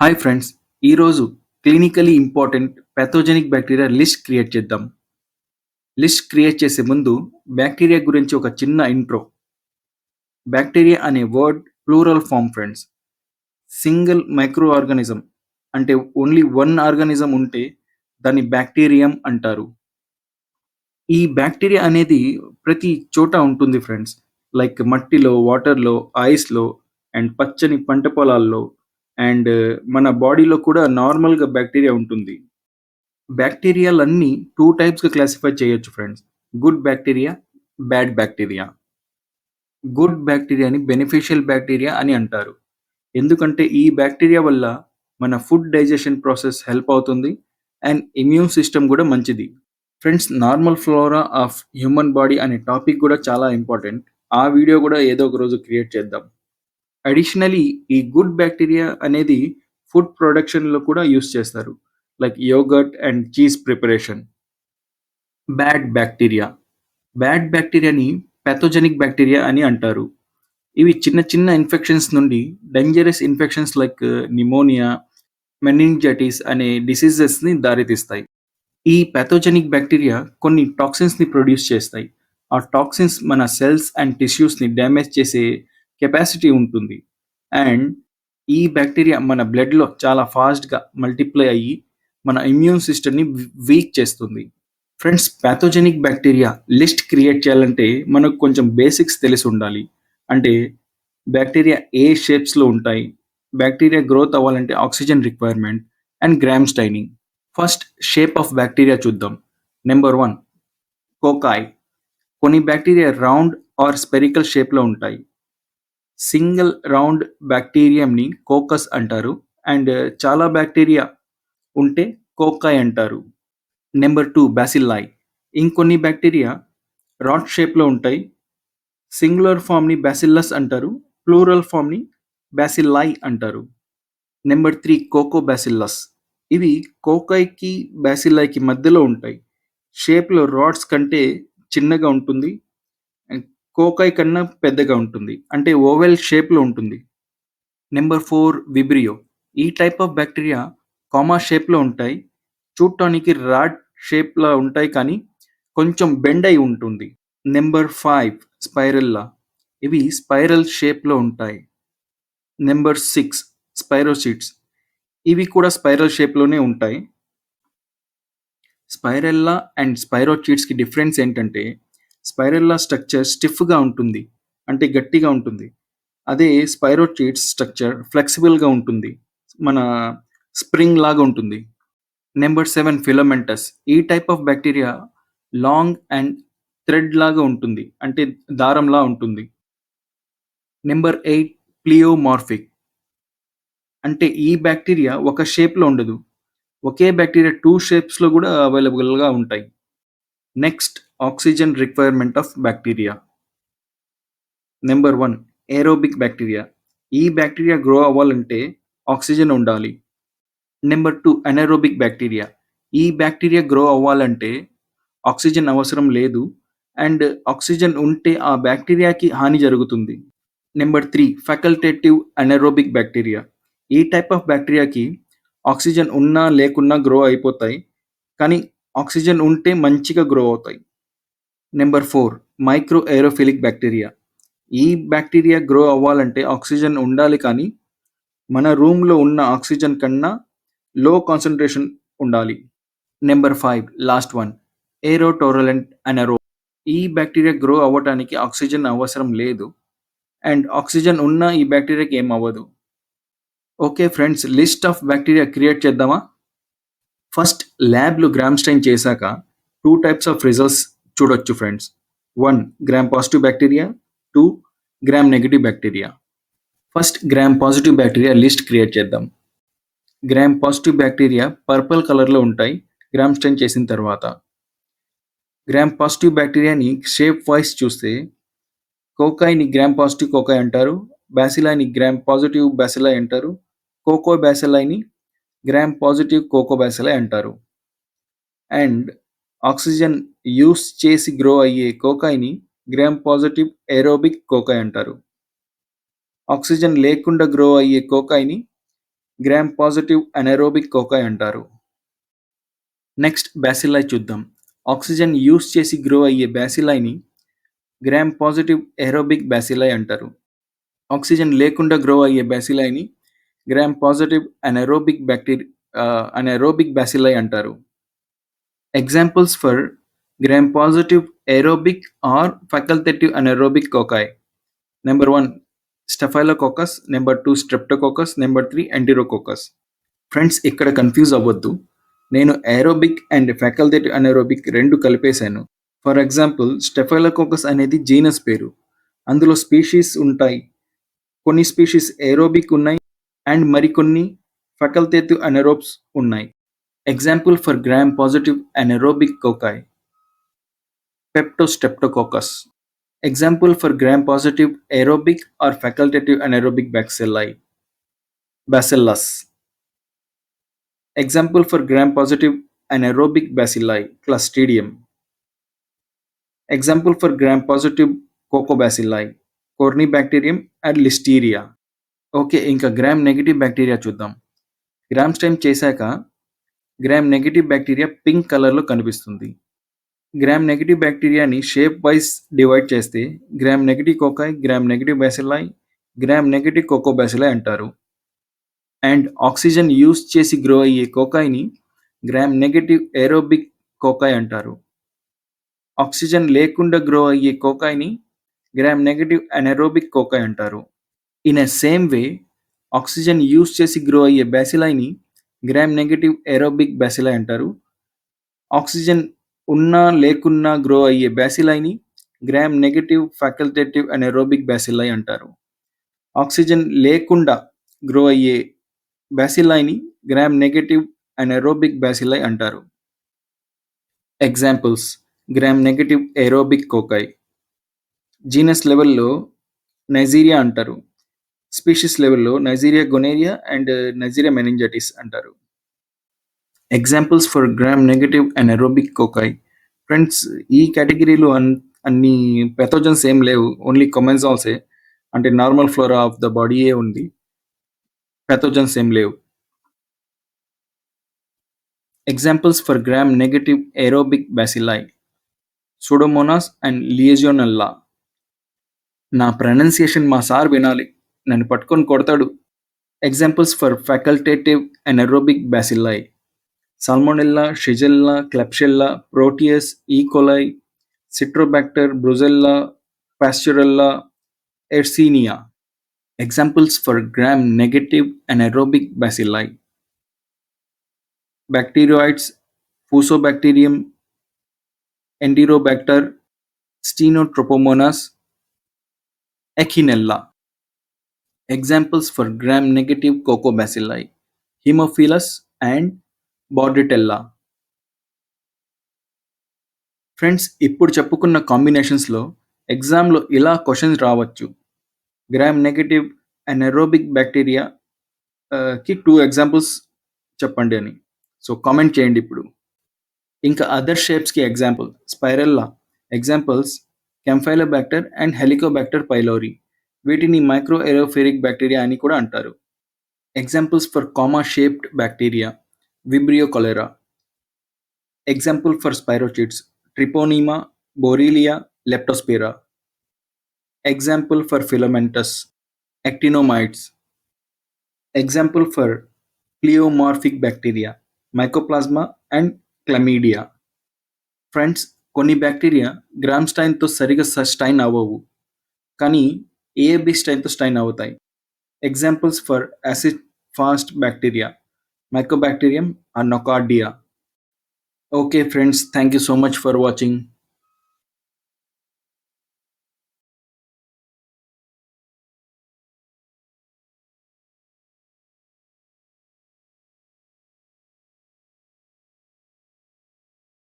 Hi friends ఈరోజు clinically important pathogenic bacteria list create చేద్దాం. List create చేసే ముందు బ్యాక్టీరియా గురించి ఒక చిన్న ఇంట్రో బ్యాక్టీరియా అనే word plural form friends single microorganism అంటే ఓన్లీ వన్ ఆర్గానిజం ఉంటే దాన్ని బ్యాక్టీరియం అంటారు. ఈ బ్యాక్టీరియా అనేది ప్రతి చోట ఉంటుంది ఫ్రెండ్స్ లైక్ మట్టిలో వాటర్లో ఐస్లో అండ్ పచ్చని పంట పొలాల్లో అండ్ మన బాడీలో కూడా నార్మల్గా బ్యాక్టీరియా ఉంటుంది. బ్యాక్టీరియాలన్నీ టూ టైప్స్గా క్లాసిఫై చేయొచ్చు friends. Good bacteria bad bacteria. Good బ్యాక్టీరియాని beneficial bacteria అని అంటారు. ఎందుకంటే ఈ బ్యాక్టీరియా వల్ల మన ఫుడ్ డైజెషన్ ప్రాసెస్ హెల్ప్ అవుతుంది అండ్ ఇమ్యూన్ సిస్టమ్ కూడా మంచిది. Friends normal flora of human body అనే టాపిక్ కూడా చాలా ఇంపార్టెంట్. ఆ వీడియో కూడా ఏదో ఒక రోజు క్రియేట్ చేద్దాం. అడిషనలీ ఈ గుడ్ బ్యాక్టీరియా అనేది ఫుడ్ ప్రొడక్షన్లో కూడా యూస్ చేస్తారు. Like yogurt and cheese preparation bad bacteria bad బ్యాక్టీరియాని pathogenic bacteria అని అంటారు. ఇవి చిన్న చిన్న ఇన్ఫెక్షన్స్ నుండి dangerous infections like pneumonia meningitis అనే డిసీజెస్ని దారితీస్తాయి. ఈ పాథోజెనిక్ బ్యాక్టీరియా కొన్ని టాక్సిన్స్ని ప్రొడ్యూస్ చేస్తాయి. ఆ టాక్సిన్స్ మన సెల్స్ అండ్ టిష్యూస్ని డ్యామేజ్ చేసే కెపాసిటీ ఉంటుంది. అండ్ ఈ బ్యాక్టీరియా మన బ్లడ్లో చాలా ఫాస్ట్గా మల్టిప్లై అయ్యి మన ఇమ్యూన్ సిస్టమ్ని వీక్ చేస్తుంది. Friends pathogenic bacteria list create చేయాలంటే మనకు కొంచెం బేసిక్స్ తెలిసి ఉండాలి. అంటే బ్యాక్టీరియా ఏ షేప్స్లో ఉంటాయి బ్యాక్టీరియా గ్రోత్ అవ్వాలంటే oxygen requirement and gram staining. First shape of bacteria చూద్దాం. Number one cocci. కొన్ని బ్యాక్టీరియా రౌండ్ ఆర్ స్పెరికల్ షేప్లో ఉంటాయి. సింగిల్ రౌండ్ బ్యాక్టీరియంని కోకస్ అంటారు. అండ్ చాలా బ్యాక్టీరియా ఉంటే కోకాయ్ అంటారు. నెంబర్ టూ బ్యాసిల్లాయ్ ఇంకొన్ని బ్యాక్టీరియా రాడ్ షేప్లో ఉంటాయి. సింగులర్ ఫామ్ని బ్యాసిల్లస్ అంటారు. ప్లూరల్ ఫామ్ని బ్యాసిల్లాయ్ అంటారు. నెంబర్ త్రీ కోకో బ్యాసిల్లస్. ఇవి కోకాయ్కి బ్యాసిల్లాయ్కి మధ్యలో ఉంటాయి. షేప్లో రాడ్స్ కంటే చిన్నగా ఉంటుంది. కోకాయ్ కన్నా పెద్దగా ఉంటుంది. అంటే ఓవెల్ షేప్లో ఉంటుంది. Number four vibrio. ఈ టైప్ ఆఫ్ బ్యాక్టీరియా కామా షేప్లో ఉంటాయి. చూడటానికి రాడ్ షేప్లా ఉంటాయి కానీ కొంచెం బెండ్ అయి ఉంటుంది. Number five spirilla. ఇవి స్పైరల్ షేప్లో ఉంటాయి. నెంబర్ సిక్స్ స్పైరోసిడ్స్ ఇవి కూడా స్పైరల్ షేప్లోనే ఉంటాయి. స్పైరెల్లా అండ్ స్పైరోచిడ్స్కి డిఫరెన్స్ ఏంటంటే స్పైరెల్లా స్ట్రక్చర్ స్టిఫ్గా ఉంటుంది అంటే గట్టిగా ఉంటుంది. అదే స్పైరోచీట్స్ స్ట్రక్చర్ ఫ్లెక్సిబుల్గా ఉంటుంది మన స్ప్రింగ్ లాగా ఉంటుంది. నెంబర్ సెవెన్ ఫిలమెంటస్ ఈ type of bacteria long and thread లాగా ఉంటుంది అంటే దారంలా ఉంటుంది. నెంబర్ ఎయిట్ ప్లియోమార్ఫిక్ అంటే ఈ బ్యాక్టీరియా ఒక షేప్లో ఉండదు ఒకే బ్యాక్టీరియా టూ షేప్స్లో కూడా అవైలబుల్గా ఉంటాయి. Next oxygen requirement of bacteria. Number one aerobic bacteria ఈ బ్యాక్టీరియా గ్రో అవ్వాలంటే ఆక్సిజన్ ఉండాలి. నెంబర్ టూ అనరోబిక్ బ్యాక్టీరియా ఈ బ్యాక్టీరియా గ్రో అవ్వాలంటే ఆక్సిజన్ అవసరం లేదు అండ్ ఆక్సిజన్ ఉంటే ఆ బ్యాక్టీరియాకి హాని జరుగుతుంది. Number three facultative anaerobic bacteria ఈ టైప్ ఆఫ్ బ్యాక్టీరియాకి ఆక్సిజన్ ఉన్నా లేకున్నా గ్రో అయిపోతాయి కానీ ఆక్సిజన్ ఉంటే మంచిగా గ్రో అవుతాయి. Number four microaerophilic bacteria ఈ బ్యాక్టీరియా గ్రో అవ్వాలంటే ఆక్సిజన్ ఉండాలి కానీ మన రూమ్లో ఉన్న ఆక్సిజన్ కన్నా లో కాన్సన్ట్రేషన్ ఉండాలి. Number five last one aerotolerant anaero ఈ బ్యాక్టీరియా గ్రో అవ్వటానికి ఆక్సిజన్ అవసరం లేదు అండ్ ఆక్సిజన్ ఉన్న ఈ బ్యాక్టీరియాకి ఏం అవ్వదు. Okay friends list of bacteria create చేద్దామా? ఫస్ట్ ల్యాబ్లో గ్రామ్ స్టైన్ చేశాక టూ టైప్స్ ఆఫ్ రిజల్ట్స్ చూడొచ్చు friends. One gram positive bacteria two gram negative bacteria first gram positive bacteria list create చేద్దాం. గ్రామ్ పాజిటివ్ బ్యాక్టీరియా పర్పుల్ కలర్లో ఉంటాయి. Gram stain చేసిన తర్వాత. Gram positive బ్యాక్టీరియాని షేప్ వైస్ చూస్తే కోకాయిని గ్రామ్ పాజిటివ్ కోకాయ్ అంటారు. బ్యాసిలాని గ్రామ్ పాజిటివ్ బ్యాసిలాయ్ అంటారు. కోకో బ్యాసిలైని గ్రామ్ పాజిటివ్ కోకో బ్యాసిలాయ్ అంటారు. అండ్ ఆక్సిజన్ యూస్ చేసి గ్రో అయ్యే కోకాయిని గ్రామ్ పాజిటివ్ ఏరోబిక్ కోకాయ్ అంటారు. ఆక్సిజన్ లేకుండా గ్రో అయ్యే కోకాయిని గ్రామ్ పాజిటివ్ అనెరోబిక్ కోకాయ్ అంటారు. నెక్స్ట్ బ్యాసిలై చూద్దాం. ఆక్సిజన్ యూస్ చేసి గ్రో అయ్యే బ్యాసిలైని గ్రామ్ పాజిటివ్ ఏరోబిక్ బ్యాసిలై అంటారు. ఆక్సిజన్ లేకుండా గ్రో అయ్యే బ్యాసిలైని gram positive anaerobic bacteria anaerobic bacilli అంటారు. Examples for gram positive aerobic or facultative anaerobic cocci number one Staphylococcus number two Streptococcus number three Enterococcus friends ఇక్కడ confuse అవ్వద్దు. నేను aerobic and facultative anaerobic రెండు కలిపేశాను. For example Staphylococcus అనేది genus పేరు. అందులో species ఉంటాయి. కొన్ని స్పీషీస్ ఏరోబిక్ ఉన్నాయి. అండ్ మరికొన్ని ఫ్యాకల్టేటివ్ అనెరోబ్స్ ఉన్నాయి. example for gram positive anaerobic cocci peptostreptococcus example for gram positive aerobic or facultative anaerobic bacilli bacillus example for gram positive anaerobic bacilli clostridium example for gram positive cocobacilli cornybacterium and listeria okay ఇంకా gram negative bacteria చూద్దాం gram స్టైమ్ చేశాక gram negative bacteria pink కలర్లో కనిపిస్తుంది. Gram negative బ్యాక్టీరియాని shape wise divide చేస్తే gram negative cocci gram negative bacilli gram negative coccobacilli అంటారు. And oxygen use చేసి grow అయ్యే కోకాయ్ని గ్రామ్ నెగిటివ్ ఏరోబిక్ కోకాయ్ అంటారు. ఆక్సిజన్ లేకుండా గ్రో అయ్యే కోకాయ్ని గ్రామ్ నెగిటివ్ అనెరోబిక్ కోకాయ్ అంటారు. In a same way oxygen use చేసి గ్రో అయ్యే బ్యాసిలాయ్ని గ్రామ్ నెగటివ్ ఏరోబిక్ బ్యాసిలై అంటారు. ఆక్సిజన్ ఉన్నా లేకున్నా గ్రో అయ్యే బ్యాసిలైని gram negative facultative aerobic bacilli అంటారు. ఆక్సిజన్ లేకుండా గ్రో అయ్యే బ్యాసిలైని gram negative and aerobic bacilli అంటారు. Examples gram negative aerobic cocci genus లెవెల్లో నైజీరియా అంటారు. స్పీషీస్ లెవెల్లో Neisseria gonorrhoeae and Neisseria meningitidis అంటారు. Examples for gram negative and aerobic cocci friends ఈ కేటగిరీలో అన్ అన్ని పెథోజన్స్ ఏం లేవు. ఓన్లీ కొమెన్జాల్సే అంటే నార్మల్ ఫ్లోరా ఆఫ్ ద బాడీయే ఉంది. పెథోజన్స్ ఏం లేవు. Examples for gram negative aerobic bacilli Pseudomonas and Legionella నా ప్రొనౌన్సియేషన్ మా సార్ వినాలి. నన్ను పట్టుకొని కొడతాడు examples for facultative anaerobic bacilli salmonella shigella klebsiella proteus E coli citrobacter brucella pasteurella yersinia examples for gram negative anaerobic bacilli bacteroides fusobacterium enterobacter stenotrophomonas echinella examples for gram negative cocobacilli hemophilus and bordetella. Friends ఇప్పుడు చెప్పుకున్న కాంబినేషన్స్లో ఎగ్జామ్లో ఇలా questions రావచ్చు. Gram negative anaerobic bacteria కి two examples చెప్పండి అని. So comment చేయండి ఇప్పుడు. ఇంకా other షేప్స్కి example spirilla examples Campylobacter and Helicobacter pylori వీటిని మైక్రో ఎరోఫెరిక్ బ్యాక్టీరియా అని కూడా అంటారు. Examples for comma shaped bacteria Vibrio cholerae example for spirochetes Treponema Borrelia Leptospira example for filamentous actinomides example for pleomorphic bacteria Mycoplasma and Chlamydia friends కొన్ని bacteria gram స్టైన్తో సరిగా stain అవ్వవు. కానీ AB strain to strain avutaయి Examples for acid fast bacteria Mycobacterium and Nocardia. Okay friends, thank you so much for watching.